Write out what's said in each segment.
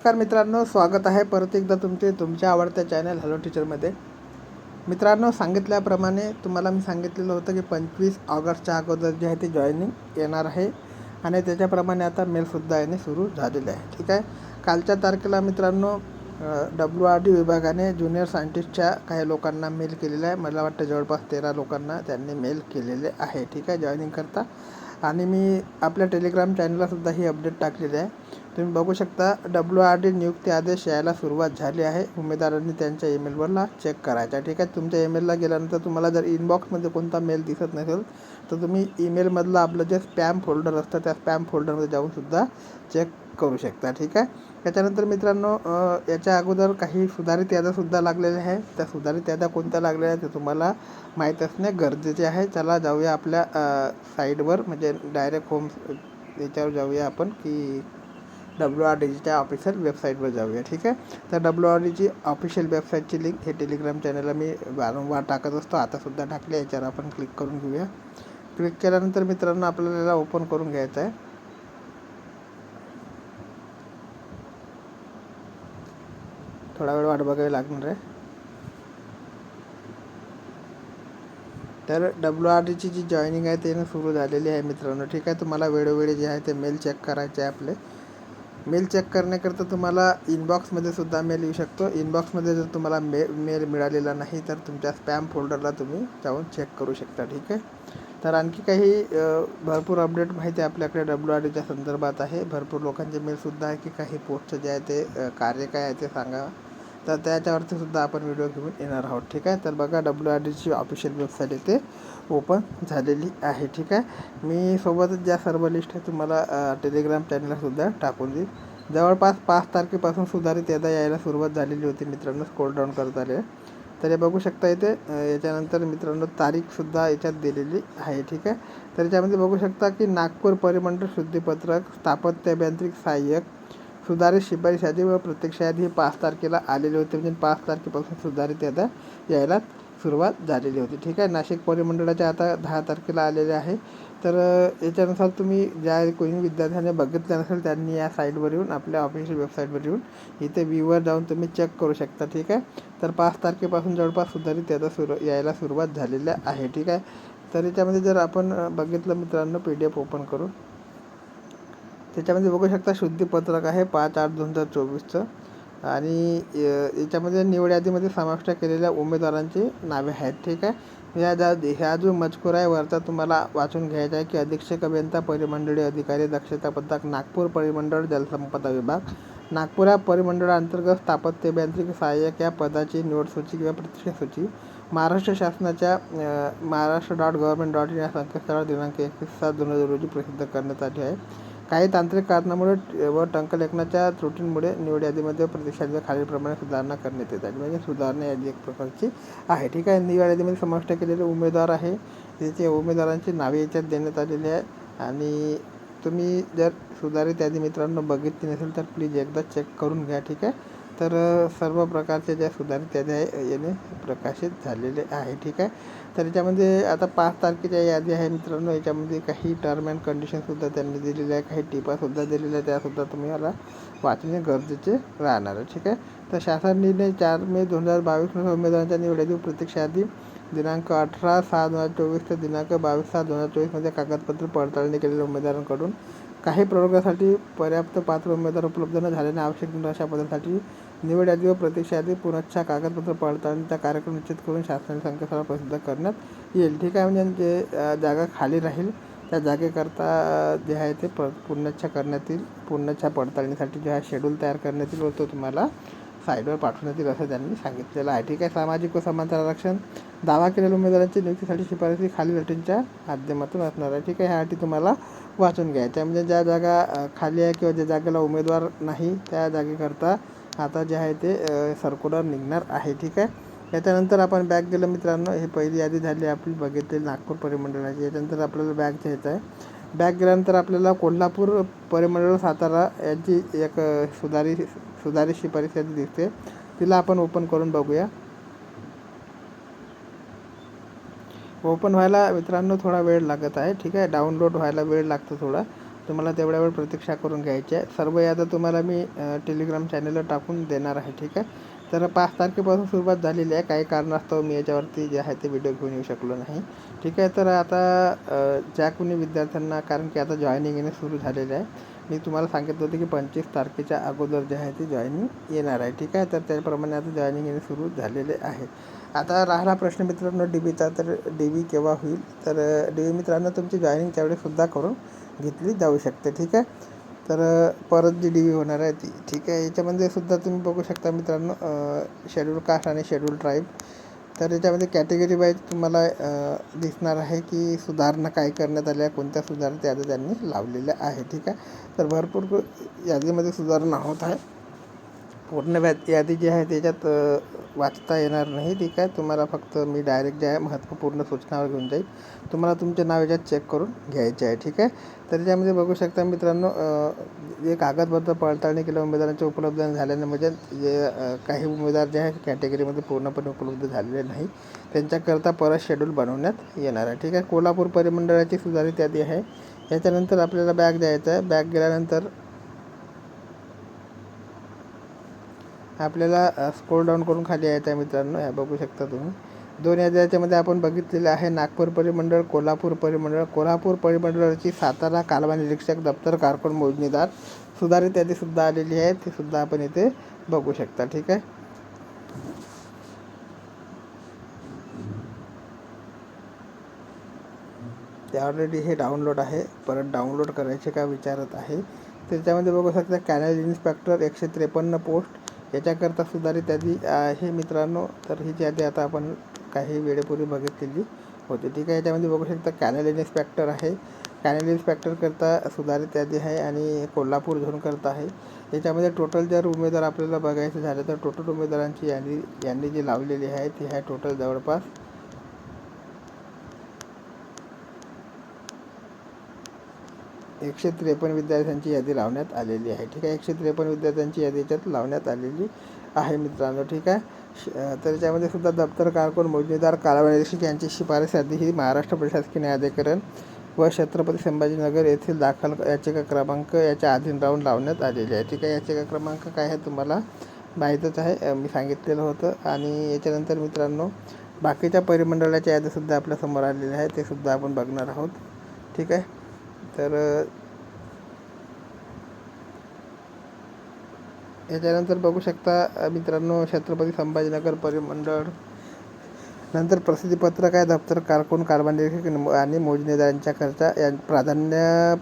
नमस्कार मित्रांनो स्वागत आहे परत एकदा तुमचे तुमच्या आवडत्या चॅनल हॅलो टीचरमध्ये मित्रांनो सांगितल्याप्रमाणे तुम्हाला मी सांगितलेलं होतं की पंचवीस ऑगस्टच्या अगोदर जे आहे ते जॉईनिंग येणार आहे. आणि त्याच्याप्रमाणे आता मेलसुद्धा येणे सुरू झालेले आहे. ठीक आहे? कालच्या तारखेला मित्रांनो डब्ल्यू आर डी विभागाने ज्युनियर सायंटिस्टच्या काही लोकांना मेल केलेला आहे. मला वाटतं जवळपास तेरा लोकांना त्यांनी मेल केलेले आहे. ठीक आहे? जॉईनिंग करता. आणि मी आपल्या टेलिग्राम चॅनललासुद्धा ही अपडेट टाकलेली आहे. तुम्ही बघू शकता डब्ल्यू आर डी नियुक्ती आदेश यायला सुरुवात झाली आहे. उमेदवारांनी त्यांच्या ईमेलवरला चेक करायचा. ठीक आहे? तुमच्या ईमेलला गेल्यानंतर तुम्हाला जर इनबॉक्समध्ये कोणता मेल दिसत नसेल तर तुम्ही ईमेलमधलं आपलं जे स्पॅम फोल्डर असतं त्या स्पॅम फोल्डरमध्ये जाऊनसुद्धा चेक करू शकता. ठीक आहे? त्याच्यानंतर मित्रांनो याच्या अगोदर काही सुधारित याद्यासुद्धा लागलेल्या आहे त्या सुधारित याद्या कोणत्या लागलेल्या आहेत ते तुम्हाला माहीत असणे गरजेचे आहे. चला जाऊया आपल्या साईडवर म्हणजे डायरेक्ट होम याच्यावर जाऊया आपण की डब्ल्यू आर डीच्या ऑफिशियल वेबसाईटवर जाऊया ठीक आहे? तर डब्ल्यू आर डीची ऑफिशियल वेबसाईटची लिंक हे टेलिग्राम चॅनलला मी वारंवार टाकत असतो. आतासुद्धा टाकले याच्यावर आपण क्लिक करून घेऊया. क्लिक केल्यानंतर मित्रांनो आपल्याला याला ओपन करून घ्यायचं आहे. थोडा वेळ वाट बघावी लागणार आहे. तर डब्ल्यू आर डीची जी जॉईनिंग आहे ते सुरू झालेली आहे मित्रांनो ठीक आहे? तुम्हाला वेळोवेळी जे आहे ते मेल चेक करायचे आहे आपले. मेल चेक करण्याकरता तुम्हाला इनबॉक्समध्ये सुद्धा मेल येऊ शकतो. इनबॉक्समध्ये जर तुम्हाला मे मेल मिळालेला नाही तर तुमच्या स्पॅम फोल्डरला तुम्ही जाऊन चेक करू शकता ठीक आहे? तर आणखी काही भरपूर अपडेट माहिती आपल्याकडे डब्ल्यू आर डीच्या संदर्भात आहे. भरपूर लोकांचे मेलसुद्धा आहे की काही पोस्टचं जे आहे ते कार्य काय आहे ते सांगा. तर त्याच्यावरती सुद्धा आपण व्हिडिओ घेऊन येणार आहोत ठीक आहे? तर बघा डब्ल्यू आर डीची ऑफिशियल वेबसाईट इथे ओपन झालेली आहे ठीक आहे? मी सोबतच ज्या सर्व लिस्ट आहे तुम्हाला टेलिग्राम चॅनललासुद्धा टाकून देईल जवळपास पाच तारखेपासून सुधारित यादा यायला सुरुवात झालेली होती मित्रांनो स्कोल डाऊन करत आले. तर हे बघू शकता इथे याच्यानंतर मित्रांनो तारीखसुद्धा याच्यात दिलेली आहे ठीक आहे? तर याच्यामध्ये बघू शकता की नागपूर परिमंडळ शुद्धीपत्रक स्थापत्य अभियांत्रिक सहाय्यक सुधारित शिपाई यादी व प्रत्यक्ष यादी ही पाच तारखेला आलेली होती. म्हणजे पाच तारखेपासून सुधारित याद्या यायला सुरुवात झालेली होती. ठीक आहे? नाशिक परिमंडळाच्या आता दहा तारखेला आलेले आहे. तर याच्यानुसार तुम्ही ज्या कोणी विद्यार्थ्यांनी बघितलं नसेल त्यांनी या साईटवर येऊन आपल्या ऑफिशियल वेबसाईटवर येऊन इथे व्ह्यूवर जाऊन तुम्ही चेक करू शकता. ठीक आहे? तर पाच तारखेपासून जवळपास सुधारित यादा सुरू यायला सुरुवात झालेल्या आहे. ठीक आहे? तर याच्यामध्ये जर आपण बघितलं मित्रांनो पी डी एफ ओपन करून त्याच्यामध्ये बघू शकता शुद्धीपत्रक आहे पाच आठ दोन हजार चोवीसचं. आणि याच्यामध्ये निवड यादीमध्ये समाविष्ट केलेल्या उमेदवारांची नावे आहेत. ठीक आहे? या जा ह्या जो मजकूर आहे वरचा तुम्हाला वाचून घ्यायचा आहे की अधीक्षक अभियंता परिमंडळीय अधिकारी दक्षता पथक नागपूर परिमंडळ जलसंपदा विभाग. नागपूर या परिमंडळाअंतर्गत स्थापत्य अभियांत्रिकी सहाय्यक या पदाची निवड सूची किंवा प्रतिष्ठा सूची महाराष्ट्र शासनाच्या Maharashtra dot government dot in या संकेतस्थळावर दिनांक एकवीस सात दोन हजार रोजी प्रसिद्ध करण्यात आली आहे. काही तांत्रिक कारणामुळे व टंकलेखनाच्या त्रुटींमुळे निवड यादीमध्ये प्रतिसादाच्या खालीलप्रमाणे सुधारणा करण्यात येत आहे. म्हणजे सुधारणा यादी एक प्रकारची आहे. ठीक आहे. निवड यादीमध्ये समाविष्ट केलेले उमेदवार आहे. त्याचे उमेदवारांची नावे याच्यात देण्यात आलेली आहे. आणि तुम्ही जर सुधारित यादी मित्रांनो बघितली नसेल तर प्लीज एकदा चेक करून घ्या. ठीक आहे. तर सर्व प्रकारचे ज्या सुधारित याद्या याने प्रकाशित झालेले आहे ठीक आहे? तर याच्यामध्ये आता पाच तारखेच्या यादी आहे मित्रांनो. याच्यामध्ये काही टर्म अँड कंडिशनसुद्धा त्यांनी दिलेले आहे काही टिपासुद्धा दिलेल्या आहे त्यासुद्धा तुम्ही याला वाचणे गरजेचे राहणार आहे ठीक आहे? तर शासन निर्णय चार मे दोन हजार बावीसनुसार उमेदवारांच्या निवड प्रत्यक्ष यादी दिनांक अठरा सहा दोन हजार चोवीस ते दिनांक बावीस सहा दोन हजार चोवीसमध्ये कागदपत्र पडताळणी केलेल्या उमेदवारांकडून काही प्रवर्गासाठी पर्याप्त पात्र उमेदवार उपलब्ध न झाल्याने आवश्यक अशा पदासाठी निवड यादी व प्रतीक्षा यादी पुनच्छा कागदपत्र पडताळणीचा कार्यक्रम निश्चित करून शासनाने संकेतस्थळावर प्रसिद्ध करण्यात येईल. ठीक आहे म्हणजे जे जागा खाली राहील. त्या जागेकरता जे आहे ते प पुनच्छा करण्यात येईल. पुनच्छा पडताळणीसाठी जे आहे शेड्यूल तयार करण्यात येईल व तो तुम्हाला साईडवर पाठवण्यात येईल असं त्यांनी सांगितलेलं आहे. ठीक आहे सामाजिक व समांतर आरक्षण दावा केलेल्या उमेदवारांची नियुक्तीसाठी शिफारसी खालील अटींच्या माध्यमातून असणार आहे. ठीक आहे ह्या अटी तुम्हाला वाचून घ्यायच्या म्हणजे ज्या जागा खाली आहे किंवा ज्या जागेला उमेदवार नाही त्या जागेकरता आता जे आहे ते सर्क्युलर निघणार आहे ठीक आहे? याच्यानंतर आपण बॅग गेलं मित्रांनो हे पहिली यादी झाली आपली बघितली नागपूर परिमंडळाची. याच्यानंतर आपल्याला बॅग घ्यायचं आहे. बॅग गेल्यानंतर आपल्याला कोल्हापूर परिमंडळ सातारा याची एक सुधारी सुधारित सुधारित शिफारस दिसते. तिला आपण ओपन करून बघूया. ओपन व्हायला मित्रांनो थोडा वेळ लागत आहे ठीक आहे? डाउनलोड व्हायला वेळ लागतो थोडा. तुम्हाला तेवढ्या वेळ प्रतीक्षा करून घ्यायची आहे. सर्व याद्या तुम्हाला मी टेलिग्राम चॅनलवर टाकून देणार आहे ठीक आहे? तर पाच तारखेपासून सुरुवात झालेली आहे. काही कारणास्तव मी याच्यावरती जे आहे ते व्हिडिओ घेऊन येऊ शकलो नाही. ठीक आहे? तर आता ज्या कोणी विद्यार्थ्यांना कारण की आता जॉईनिंग येणे सुरू झालेले आहे मी तुम्हाला सांगितलं होतं की पंचवीस तारखेच्या अगोदर जे आहे ते जॉईनिंग येणार आहे ठीक आहे? तर त्याप्रमाणे आता जॉईनिंग येणे सुरू झालेले आहे. आता राहिला प्रश्न मित्रांनो डी बीचा तर डी बी केव्हा होईल? तर डी बी मित्रांनो तुमची जॉईनिंग त्यावेळेसुद्धा करून घेतली जाऊ शकते ठीक आहे? तर परत जी डी व्ही होणार आहे ती ठीक आहे? याच्यामध्ये सुद्धा तुम्ही बघू शकता मित्रांनो शेड्यूल कास्ट आणि शेड्यूल ट्राईब तर याच्यामध्ये कॅटेगरी वाईज तुम्हाला दिसणार आहे की सुधारणा काय करण्यात आल्या कोणत्या सुधारणा यादी त्यांनी लावलेल्या आहे ठीक आहे? तर भरपूर यादीमध्ये सुधारणा होत आहे. पूर्ण व्या यादी जी आहे त्याच्यात वाचता येणार नाही. ठीक आहे. तुम्हाला फक्त मी डायरेक्ट जे आहे महत्त्वपूर्ण सूचनावर घेऊन जाईल. तुम्हाला तुमचे नाव याच्यात चेक करून घ्यायचे आहे. ठीक आहे. तर त्याच्यामध्ये बघू शकता मित्रांनो जे कागदपत्र पडताळणी केल्या उमेदवारांचे उपलब्ध झाल्याने म्हणजे जे काही उमेदवार जे आहे कॅटेगरीमध्ये पूर्णपणे उपलब्ध झालेले नाही. त्यांच्याकरता परत शेड्यूल बनवण्यात येणार आहे. ठीक आहे. कोल्हापूर परिमंडळाची सुधारित यादी आहे. याच्यानंतर आपल्याला बॅग द्यायचा आहे. बॅग गेल्यानंतर आपल्याला स्क्रोल डाऊन करून खाली यायचं आहे मित्रांनो ह्या बघू शकता तुम्ही. दोन याद्या याच्यामध्ये आपण बघितलेलं आहे नागपूर परिमंडळ कोल्हापूर परिमंडळ. कोल्हापूर परिमंडळाची सातारा कालवा निरीक्षक दप्तर कारकून मोजणीदार सुधारित यादीसुद्धा आलेली आहे ती सुद्धा आपण इथे बघू शकता ठीक आहे? ते ऑलरेडी हे डाउनलोड आहे परत डाउनलोड करायचे का विचारत आहे. त्याच्यामध्ये बघू शकता कॅनल इन्स्पेक्टर एकशे त्रेपन्न पोस्ट याच्याकरता सुधारित यादी आहे मित्रांनो. तर ही यादी आता आपण काही वेळेपूर्वी बघितलेली होती. ठीक आहे याच्यामध्ये बघू शकता कॅनल इन्स्पेक्टर आहे. कॅनल इन्स्पेक्टरकरता सुधारित यादी आहे आणि कोल्हापूर झोनकरता आहे. याच्यामध्ये टोटल जर उमेदवार आपल्याला बघायचं झालं तर टोटल उमेदवारांची यादी यांनी जी लावलेली आहे ती आहे टोटल जवळपास एकशे त्रेपन्न विद्यार्थ्यांची यादी लावण्यात आलेली आहे. ठीक आहे? एकशे त्रेपन्न विद्यार्थ्यांची यादी याच्यात लावण्यात आलेली आहे मित्रांनो. ठीक आहे? श- तर त्याच्यामध्ये सुद्धा दप्तर कारकून मोजणीदार कालवा यांची शिफारस यादी ही महाराष्ट्र प्रशासकीय न्यायाधिकरण व छत्रपती संभाजीनगर येथील दाखल याचिका क्रमांक याच्या अधीन राहून लावण्यात आलेली आहे. ठीक आहे? याचिका क्रमांक काय आहे तुम्हाला माहीतच आहे. मी सांगितलेलं होतं. आणि याच्यानंतर मित्रांनो बाकीच्या परिमंडळाच्या याद्यासुद्धा आपल्यासमोर आलेल्या आहेत. ते सुद्धा आपण बघणार आहोत. ठीक आहे? तर याच्यानंतर बघू शकता मित्रांनो छत्रपती संभाजीनगर परिमंडळ. नंतर प्रसिद्धीपत्रक आहे दप्तर कारकून कारभार आणि मोजणीदारांच्या खर्चा या प्राधान्य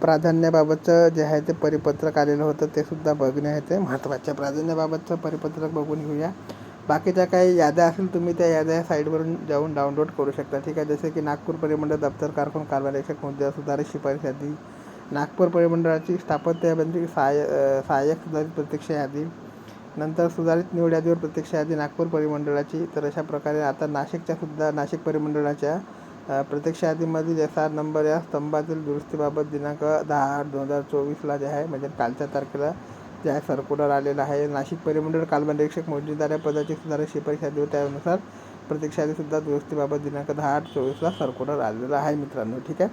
प्राधान्याबाबतचं जे आहे ते परिपत्रक आलेलं होतं ते सुद्धा बघणे आहे ते महत्त्वाच्या. प्राधान्याबाबतचं परिपत्रक बघून घेऊया. बाकीच्या काही याद्या असेल तुम्ही त्या याद्या साईडवरून जाऊन डाउनलोड करू शकता. ठीक आहे जसे की नागपूर परिमंडळ दप्तर कारखान कारभारक्षक मुद्दा सुधारित शिफारस यादी नागपूर परिमंडळाची स्थापत्य यादी सहाय्य सहाय्यक सुधारित प्रत्यक्ष यादी नंतर सुधारित निवड यादीवर प्रत्यक्ष यादी नागपूर परिमंडळाची तर अशा प्रकारे आता नाशिकच्या सुद्धा नाशिक परिमंडळाच्या प्रत्यक्ष यादीमधील एस आर नंबर या स्तंभातील दुरुस्तीबाबत दिनांक दहा आठ दोन हजार चोवीसला जे आहे म्हणजे कालच्या तारखेला त्या सर्क्युलर आलेला आहे. नाशिक परिमंडळ कालबंद मौजूदाऱ्या पदाची सुधारित शिफारस यादी व त्यानुसार प्रत्यक्ष यादीसुद्धा दुरुस्तीबाबत दिनांक दहा आठ चोवीसला सर्क्युलर आलेला आहे मित्रांनो. ठीक आहे?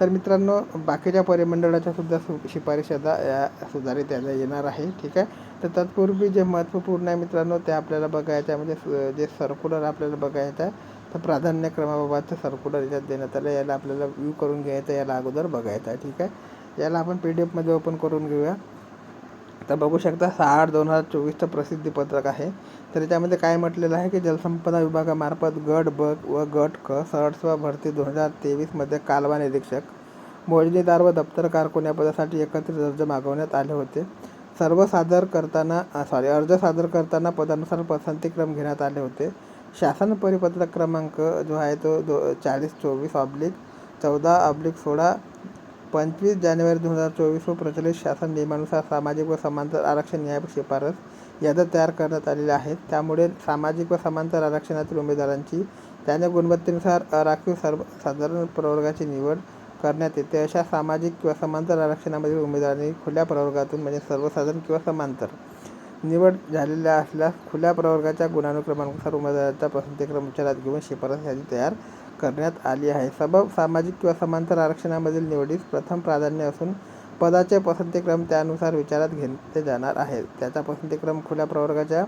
तर मित्रांनो बाकीच्या परिमंडळाच्या सुद्धा सु शिफारस या सुधारित याला येणार आहे. ठीक आहे? तर तत्पूर्वी जे महत्त्वपूर्ण आहे मित्रांनो ते आपल्याला बघायचं आहे. म्हणजे स- जे सर्क्युलर आपल्याला बघायचं आहे तर प्राधान्यक्रमाबाबतचं सर्क्युलर याच्यात देण्यात आलं. याला आपल्याला व्ह्यू करून घ्यायचं याला अगोदर बघायचं आहे. ठीक आहे? याला आपण पी डी एफमध्ये ओपन करून घेऊया. तर बघू शकता सहा आठ दोन हजार चोवीसचं प्रसिद्धीपत्रक आहे. तर याच्यामध्ये काय म्हटलेलं आहे की जलसंपदा विभागामार्फत गट ब व गट क सहर्ष भरती दोन हजार तेवीसमध्ये कालवा निरीक्षक मोजणीदार व दप्तर कोण्या या पदासाठी एकत्रित अर्ज मागवण्यात आले होते? सर्व सादर करताना सॉरी अर्ज सादर करताना पदानुसार पसंतीक्रम घेण्यात आले होते. शासन परिपत्रक क्रमांक जो आहे तो दो चाळीस चोवीस ऑब्लिक चौदा ऑब्लिक सोळा पंचवीस जानेवारी दोन हजार चोवीस व प्रचलित शासन नियमानुसार सामाजिक व समांतर आरक्षण न्याय शिफारस याद्या तयार करण्यात आलेल्या आहेत त्यामुळे सामाजिक व समांतर आरक्षणातील उमेदवारांची त्यांच्या गुणवत्तेनुसार राखीव सर्व साधारण प्रवर्गाची निवड करण्यात येते. अशा सामाजिक किंवा समांतर आरक्षणामधील उमेदवारांनी खुल्या प्रवर्गातून म्हणजे सर्वसाधारण किंवा समांतर निवड झालेल्या असल्यास खुल्या प्रवर्गाच्या गुणानुक्रमानुसार उमेदवारांचा पसंतीक्रम विचारात घेऊन शिफारस यादी तयार करण्यात आली आहे. सबब सामाजिक किंवा समांतर आरक्षणामधील निवडीस प्रथम प्राधान्य असून पदाचे पसंतीक्रम त्यानुसार विचारात घेतले जाणार आहे. त्याचा पसंतीक्रम खुल्या प्रवर्गाच्या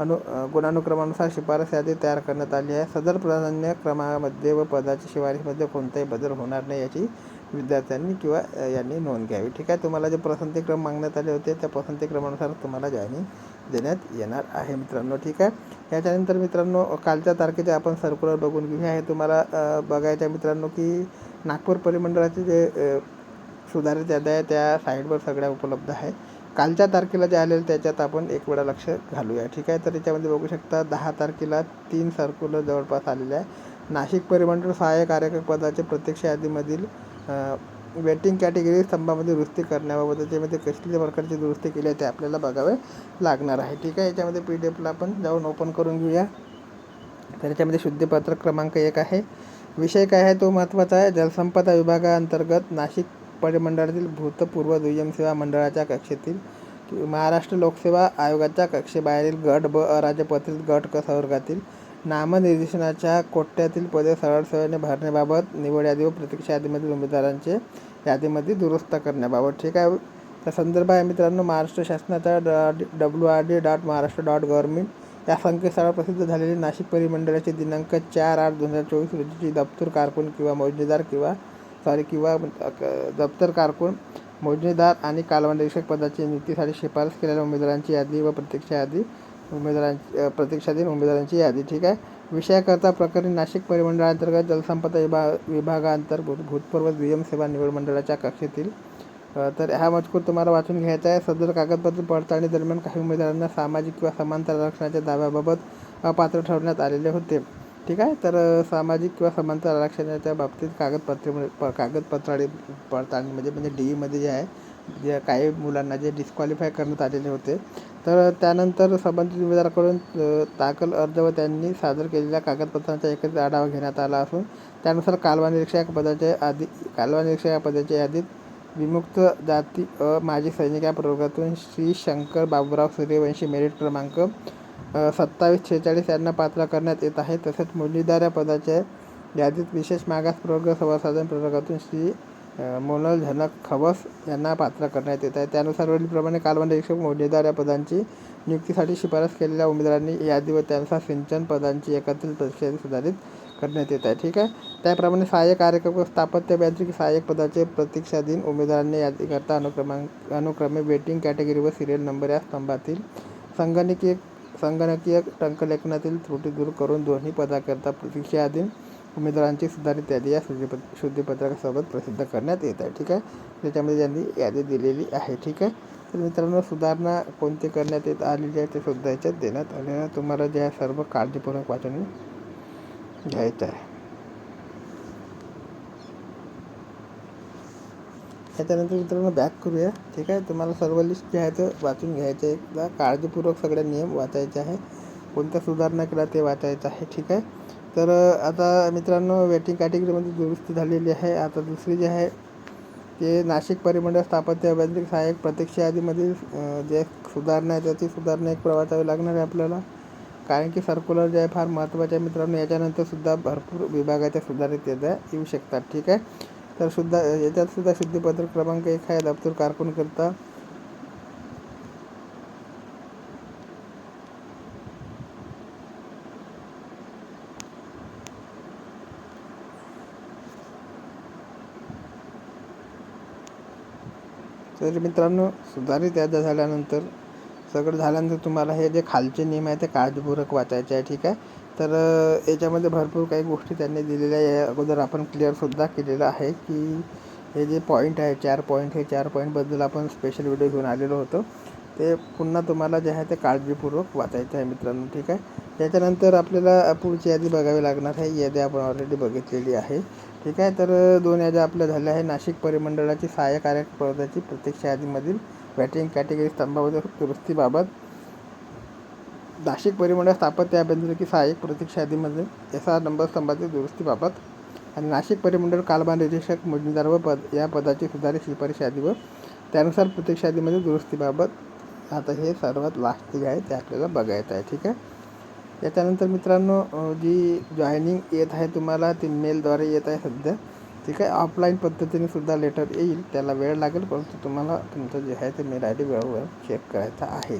अनु गुणानुक्रमानुसार शिफारस यादी तयार करण्यात आली आहे. सदर प्राधान्य क्रमामध्ये व पदाच्या शिफारशीमध्ये कोणताही बदल होणार नाही याची विद्यार्थ्यांनी किंवा यांनी नोंद घ्यावी. ठीक आहे तुम्हाला जे पसंतीक्रम मागण्यात आले होते त्या पसंतीक्रमानुसार तुम्हाला जॉईनिंग देण्यात येणार आहे मित्रांनो. ठीक आहे याच्यानंतर मित्रांनो कालच्या तारखेचे आपण सर्क्युलर बघून घेऊया. हे तुम्हाला बघायच्या मित्रांनो की नागपूर परिमंडळाचे जे सुधारित याद्या आहे त्या साईडवर सगळ्या उपलब्ध आहे. कालच्या तारखेला जे आलेलं त्याच्यात आपण एक वेळा लक्ष घालूया. ठीक आहे? तर याच्यामध्ये बघू शकता दहा तारखेला तीन सर्क्युलर जवळपास आलेले आहे. नाशिक परिमंडळ सहाय्यक कार्यक्रम पदाचे प्रत्यक्ष यादीमधील वेटिंग कॅटेगरी स्तंभामध्ये दुरुस्ती करण्याबाबत त्याच्यामध्ये कसल्या प्रकारची दुरुस्ती केली आहे ते आपल्याला बघावे लागणार आहे. ठीक आहे? याच्यामध्ये पी डी एफला आपण जाऊन ओपन करून घेऊया. तर याच्यामध्ये शुद्धीपत्र क्रमांक एक आहे. विषय काय आहे? तो महत्त्वाचा आहे. जलसंपदा विभागाअंतर्गत नाशिक परिमंडळातील भूतपूर्व दुय्यम सेवा मंडळाच्या कक्षेतील महाराष्ट्र लोकसेवा आयोगाच्या कक्षेबाहेरील गट ब अराजपत्रित गट क संवर्गातील नामनिर्देशनाच्या कोट्यातील पदे सरळ भरण्याबाबत निवड यादी व प्रतीक्षा यादीमधील उमेदवारांचे यादीमध्ये दुरुस्त करण्याबाबत. ठीक आहे. त्या संदर्भ आहे मित्रांनो महाराष्ट्र शासनाच्या W R D dot Maharashtra dot government या संकेतस्थळावर प्रसिद्ध झालेली नाशिक परिमंडळाचे दिनांक चार आठ दोन हजार चोवीस रोजीची दप्तर कारकून किंवा मोजणीदार किंवा सॉरी किंवा दप्तर कारकून मोजणीदार आणि कालवण निरीक्षक पदाची नियुक्तीसाठी शिफारस केलेल्या उमेदवारांची यादी व प्रतीक्षा यादी उमेदवारांची अ, प्रतीक्षाधीन उमेदवारांची यादी ठीक आहे? विषयाकरता प्रकरणी नाशिक परिमंडळांतर्गत जलसंपदा विभाग विभागांतर्गत भूतपूर्व दुय्यम सेवा निवड मंडळाच्या कक्षेतील तर हा मजकूर तुम्हाला वाचून घ्यायचा आहे. सदर कागदपत्र पडताळणी दरम्यान काही उमेदवारांना सामाजिक किंवा समांतर आरक्षणाच्या दाव्याबाबत अपात्र ठरवण्यात आलेले होते. ठीक आहे? तर सामाजिक किंवा समांतर आरक्षणाच्या बाबतीत कागदपत्रे प कागदपत्राळी पडताळणी म्हणजे डी ईमध्ये जे आहे जे काही मुलांना जे डिस्क्वालिफाय करण्यात आलेले होते. तर त्यानंतर संबंधित उमेदवाराकडून दाखल अर्ज व त्यांनी सादर केलेल्या कागदपत्रांचा एकत्रित आढावा घेण्यात आला असून त्यानुसार कालवा निरीक्षक पदाच्या यादी कालवा निरीक्षक या पदाच्या यादीत विमुक्त जाती अ माजी सैनिक या प्रवर्गातून श्री शंकर बाबूराव सूर्यवंशी मेरिट क्रमांक सत्तावीस शेहेचाळीस यांना पात्र करण्यात येत आहे. तसेच मुलीदार या पदाच्या यादीत विशेष मागास प्रवर्ग संवर्धन प्रवर्गातून श्री मोनल झनक खवस यांना पात्र करण्यात येत आहे. त्यानुसार वरीलप्रमाणे कालवण निरीक्षक या पदांची नियुक्तीसाठी शिफारस केलेल्या उमेदवारांनी यादी व त्यानुसार सिंचन पदांची एकत्रित परीक्षा सुधारित करण्यात येत आहे. ठीक आहे? त्याप्रमाणे सहाय्यक कार्यक्रम व स्थापत्य अभियांत्रिकी सहाय्यक पदाचे प्रतीक्षाधीन उमेदवारांनी यादीकरता अनुक्रमांक अनुक्रमे वेटिंग कॅटेगरी व सिरियल नंबर या स्तंभातील संगणकीय संगणकीय टंकलेखनातील त्रुटी दूर करून दोन्ही पदाकरता प्रतीक्षाधीन उमेदवारांची सुधारित यादी या शुद्धीपत शुद्धीपत्रकासोबत प्रसिद्ध करण्यात येत आहे. ठीक आहे? त्याच्यामध्ये त्यांनी यादी दिलेली आहे. ठीक आहे? तर मित्रांनो सुधारणा कोणती करण्यात येत आलेली आहे ते सुद्धा याच्यात देण्यात आलेलं आहे. तुम्हाला जे आहे सर्व काळजीपूर्वक वाचून घ्यायचं आहे. त्याच्यानंतर मित्रांनो बॅक करूया. ठीक आहे? तुम्हाला सर्व लिस्ट जे आहे ते वाचून घ्यायचं आहे. एकदा काळजीपूर्वक सगळे नियम वाचायचे आहे. कोणत्या सुधारणा केल्या ते वाचायचं आहे. ठीक आहे? तर आता मित्रांनो वेटिंग कॅटेगरीमध्ये दुरुस्ती झालेली आहे. आता दुसरी जी आहे ते नाशिक परिमंडळ स्थापत्य अभियांत्रिक सहाय्यक प्रत्यक्ष यादीमधील जे सुधारणा आहे त्याची सुधारणा एक प्रवासावी लागणार आहे आपल्याला. कारण की सर्क्युलर जे आहे फार महत्त्वाचे आहे मित्रांनो. याच्यानंतर सुद्धा भरपूर विभागाच्या सुधारित येत्या येऊ शकतात ठीक आहे? तर सुद्धा याच्यातसुद्धा शुद्धीपत्र क्रमांक एक आहे दप्तर कारकून तर मित्रांनो सुधारित याद्या झाल्यानंतर सगळं झाल्यानंतर तुम्हाला हे जे खालचे नियम आहे ते काळजीपूर्वक वाचायचे आहे ठीक आहे? तर याच्यामध्ये भरपूर काही गोष्टी त्यांनी दिलेल्या आहे. अगोदर आपण क्लिअरसुद्धा केलेलं आहे की हे जे पॉईंट आहे चार पॉईंट हे चार पॉईंटबद्दल आपण स्पेशल व्हिडिओ घेऊन आलेलो होतो. ते पुन्हा तुम्हाला जे आहे ते काळजीपूर्वक वाचायचं आहे मित्रांनो ठीक आहे? त्याच्यानंतर आपल्याला पुढची यादी बघावी लागणार आहे. यादी आपण ऑलरेडी बघितलेली आहे. ठीक आहे तर दोन याद्या आपल्या झाल्या आहे नाशिक परिमंडळाची सहाय्य कार्यप्रदाची प्रत्यक्ष यादीमधील बॅटिंग कॅटेगरी स्तंभावर दुरुस्तीबाबत. नाशिक परिमंडळ स्थापत्य अभियांत्रिकी सहाय्यक प्रत्यक्ष यादीमध्ये एस आर नंबर स्तंभातील दुरुस्तीबाबत आणि नाशिक परिमंडळ कालबान निरीक्षक मोजणीदार व पद या पदाची सुधारित शिफारस यादी व त्यानुसार प्रत्यक्ष यादीमध्ये दुरुस्तीबाबत. आता हे सर्वात लास्ट जे आहे ते आपल्याला बघायचं आहे ठीक आहे? याच्यानंतर मित्रांनो जी जॉईनिंग येत आहे तुम्हाला ती मेलद्वारे येत आहे सध्या. ठीक आहे? ऑफलाईन पद्धतीने सुद्धा लेटर येईल. त्याला वेळ लागेल परंतु तुम्हाला तुमचं जे आहे ते मेल आय डी वेळोवेळ चेक करायचा आहे.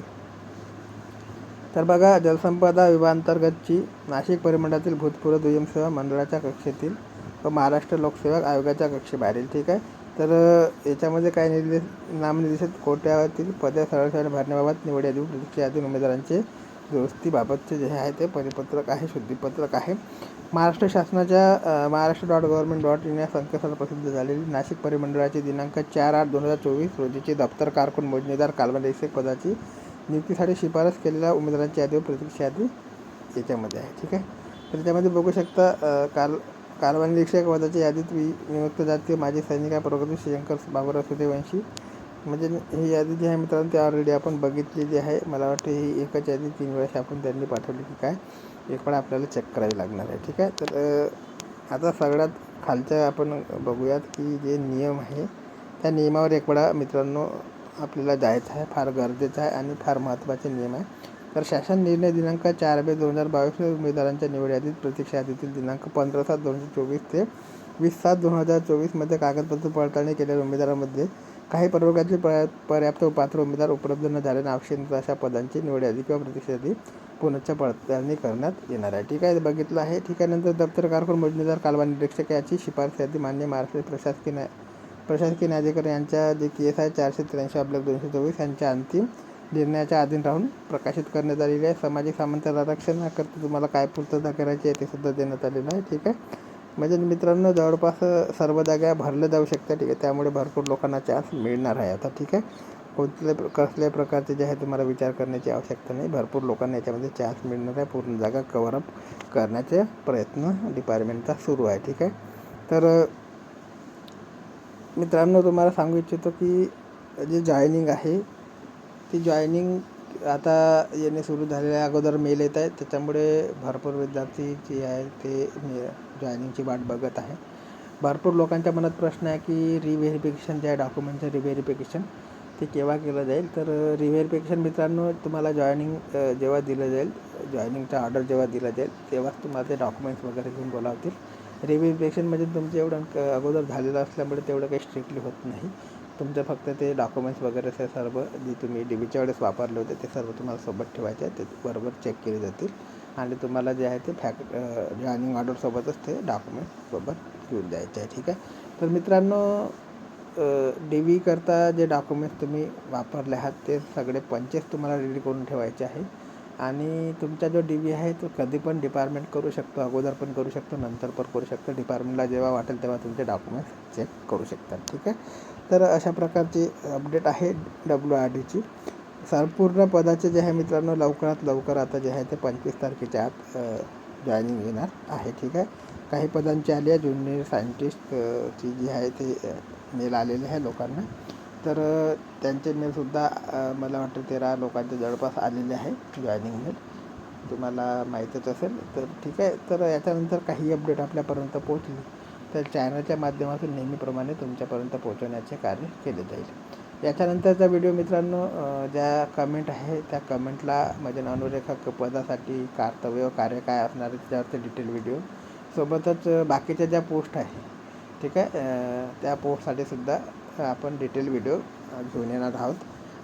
तर बघा जलसंपदा विभागांतर्गतची नाशिक परिमंडळातील भूतपूर्व दुय्यम सेवा मंडळाच्या कक्षेतील व महाराष्ट्र लोकसेवा आयोगाच्या कक्षेबाहेरील ठीक आहे? तर याच्यामध्ये काय निर्देश नामनिर्देशित कोट्यावरील पदे सरळ सरळ भरण्याबाबत निवड यादी प्रतीक्षा यादी उमेदवारांचे दुरुस्तीबाबतचे जे आहे ते परिपत्रक आहे शुद्धीपत्रक आहे. महाराष्ट्र शासनाच्या Maharashtra dot government dot in या संकेतस्थळावर प्रसिद्ध झालेली नाशिक परिमंडळाची दिनांक चार आठ दोन हजार चोवीस रोजीची दप्तर कारकून मोजणीदार कालबंद पदाची नियुक्तीसाठी शिफारस केलेल्या उमेदवारांची यादी व प्रतीक्षा यादी याच्यामध्ये आहे. ठीक आहे? तर त्यामध्ये बघू शकता काल कारवाई निरीक्षक पदाच्या यादीत वि नियुक्त जातीय माजी सैनिक आहे प्रगती श्रीशंकर बाबुराव सुदेवंशी. म्हणजे ही यादी जी आहे मित्रांनो ती ऑलरेडी आपण बघितलेली आहे. मला वाटतं ही एकच यादी तीन वेळेस आपण त्यांनी पाठवली की काय एक पण आपल्याला चेक करावी लागणार आहे ठीक आहे? तर आता सगळ्यात खालच्या आपण बघूयात की जे नियम आहे त्या नियमावर एक वेळा मित्रांनो आपल्याला जायचं आहे फार गरजेचं आहे आणि फार महत्त्वाचे नियम आहे. तर शासन निर्णय दिनांक चार मे दोन हजार बावीस उमेदवारांच्या निवड यादीत प्रतीक्षा यादीतील दिनांक पंधरा सात दोनशे चोवीस ते वीस सात दोन हजार चोवीसमध्ये कागदपत्र पडताळणी केलेल्या उमेदवारांमध्ये काही प्रवर्गातील पर्या पर्याप्त पात्र उमेदवार उपलब्ध न झाल्याने आवश्यक अशा पदांची निवड यादी किंवा प्रतीक्षा यादी पुनश्च पडताळणी करण्यात येणार आहे. ठीक आहे बघितलं आहे. ठीक आहे नंतर दप्तर कारकून मोजणीदार कालवा निरीक्षक याची शिफारस यादी मान्य महाराष्ट्र प्रशासकीय न्याय प्रशासकीय न्यायाधिकारी यांच्या जे केस आहे चारशे त्र्याऐंशी अब्लक दोनशे चोवीस यांच्या अंतिम निर्णयाच्या अधीन राहून प्रकाशित करण्यात आलेली आहे. सामाजिक सामंत आरक्षणाकरता तुम्हाला काय पूर्तता करायची आहे ते सुद्धा देण्यात आलेलं आहे. ठीक आहे. म्हणजे मित्रांनो जवळपास सर्व जागा भरल्या जाऊ शकतात ठीक आहे. त्यामुळे भरपूर लोकांना चान्स मिळणार आहे आता ठीक आहे. कोणत्या कसल्या प्रकारचे जे आहे तुम्हाला विचार करण्याची आवश्यकता नाही. भरपूर लोकांना याच्यामध्ये चान्स मिळणार आहे. पूर्ण जागा कवरअप करण्याचे प्रयत्न डिपार्टमेंटचा सुरू आहे ठीक आहे. तर मित्रांनो तुम्हाला सांगू इच्छितो की जे जॉईनिंग आहे ती जॉईनिंग आता येणे सुरू झालेल्या आहे अगोदर मेल येत आहेत. त्याच्यामुळे भरपूर विद्यार्थी जे आहे ते जॉईनिंगची वाट बघत आहे भरपूर लोकांच्या मनात प्रश्न आहे की रिव्हेरिफिकेशन जे आहे डॉक्युमेंटचं रिव्हेरिफिकेशन ते केव्हा केलं जाईल? तर रिव्हेरिफिकेशन मित्रांनो तुम्हाला जॉईनिंग जेव्हा दिलं जाईल जॉईनिंगचा ऑर्डर जेव्हा दिला जाईल तेव्हाच तुम्हाला ते डॉक्युमेंट्स वगैरे घेऊन बोलावतील. रिव्हेरिफिकेशन म्हणजे तुमचं एवढं अगोदर झालेलं असल्यामुळे तेवढं काही स्ट्रिक्टली होत नाही. तुमचं फक्त ते डॉक्युमेंट्स वगैरे ते सर्व जे तुम्ही डी बीच्या वेळेस वापरले होते ते सर्व तुम्हाला सोबत ठेवायचे आहे ते बरोबर चेक केले जातील. आणि तुम्हाला जे आहे ते फॅक जॉईनिंग ऑर्डरसोबतच ते डॉक्युमेंट सोबत घेऊन जायचे आहे ठीक आहे? तर मित्रांनो डी व्ही करता जे डॉक्युमेंट्स तुम्ही वापरले आहात ते सगळे पंचेस तुम्हाला रेडी करून ठेवायचे आहे. आणि तुमचा जो डी व्ही आहे तो कधी पण डिपार्टमेंट करू शकतो अगोदर पण करू शकतो नंतर पण करू शकतो. डिपार्टमेंटला जेव्हा वाटेल तेव्हा तुमचे डॉक्युमेंट्स चेक करू शकतात ठीक आहे? तर अशा प्रकारची अपडेट आहे डब्ल्यू आर डीची संपूर्ण पदाचे जे आहे मित्रांनो लवकरात लवकर आता जे आहे ते पंचवीस तारखेच्या आत जॉईनिंग येणार आहे ठीक आहे? काही पदांची आली आहे ज्युनियर सायंटिस्ट ची जी आहे ते मेल आलेले आहे लोकांना. तर त्यांचे मेलसुद्धा मला वाटतं तेरा लोकांच्या जवळपास आलेले आहे जॉईनिंग मेल तुम्हाला माहीतच असेल तर ठीक आहे. तर याच्यानंतर काही अपडेट आपल्यापर्यंत पोहोचली. तर चॅनलच्या माध्यमातून नेहमीप्रमाणे तुमच्यापर्यंत पोहोचवण्याचे कार्य केले जाईल. याच्यानंतरचा व्हिडिओ मित्रांनो ज्या कमेंट आहे त्या कमेंटला म्हणजे अनुरेखक पदासाठी कर्तव्य कार्य काय असणार आहे त्याच्यावरचे डिटेल व्हिडिओ सोबतच बाकीच्या ज्या पोस्ट आहे ठीक आहे त्या पोस्टसाठी सुद्धा आपण डिटेल व्हिडिओ घेऊन येणार आहोत.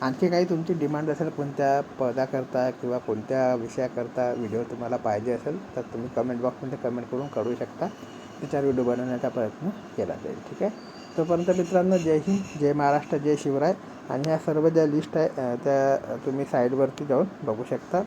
आणखी काही तुमची डिमांड असेल कोणत्या पदाकरता किंवा कोणत्या विषयाकरता व्हिडिओ तुम्हाला पाहिजे असेल तर तुम्ही कमेंट बॉक्समध्ये कमेंट करून करू शकता. त्याच्यावर व्हिडिओ बनवण्याचा प्रयत्न केला जाईल ठीक आहे? तोपर्यंत मित्रांनो जय हिंद जय महाराष्ट्र जय शिवराय. आणि ह्या सर्व ज्या लिस्ट आहे त्या तुम्ही साईडवरती जाऊन बघू शकता.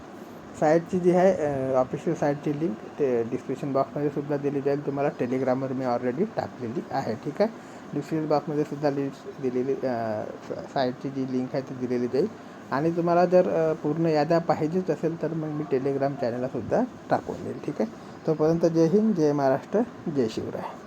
साईटची जी आहे ऑफिशियल साईटची लिंक ते डिस्क्रिप्शन बॉक्समध्ये सुद्धा दिली जाईल. तुम्हाला टेलिग्रामवर मी ऑलरेडी टाकलेली आहे ठीक आहे? डिस्क्रिप्शन बॉक्समध्ये सुद्धा लिस्ट दिलेली साईटची जी लिंक आहे ती दिलेली जाईल. आणि तुम्हाला जर पूर्ण याद्या पाहिजेच असेल तर मग मी टेलिग्राम चॅनललासुद्धा टाकून देईल ठीक आहे? तोपर्यंत जय हिंद जय महाराष्ट्र जय शिवराय.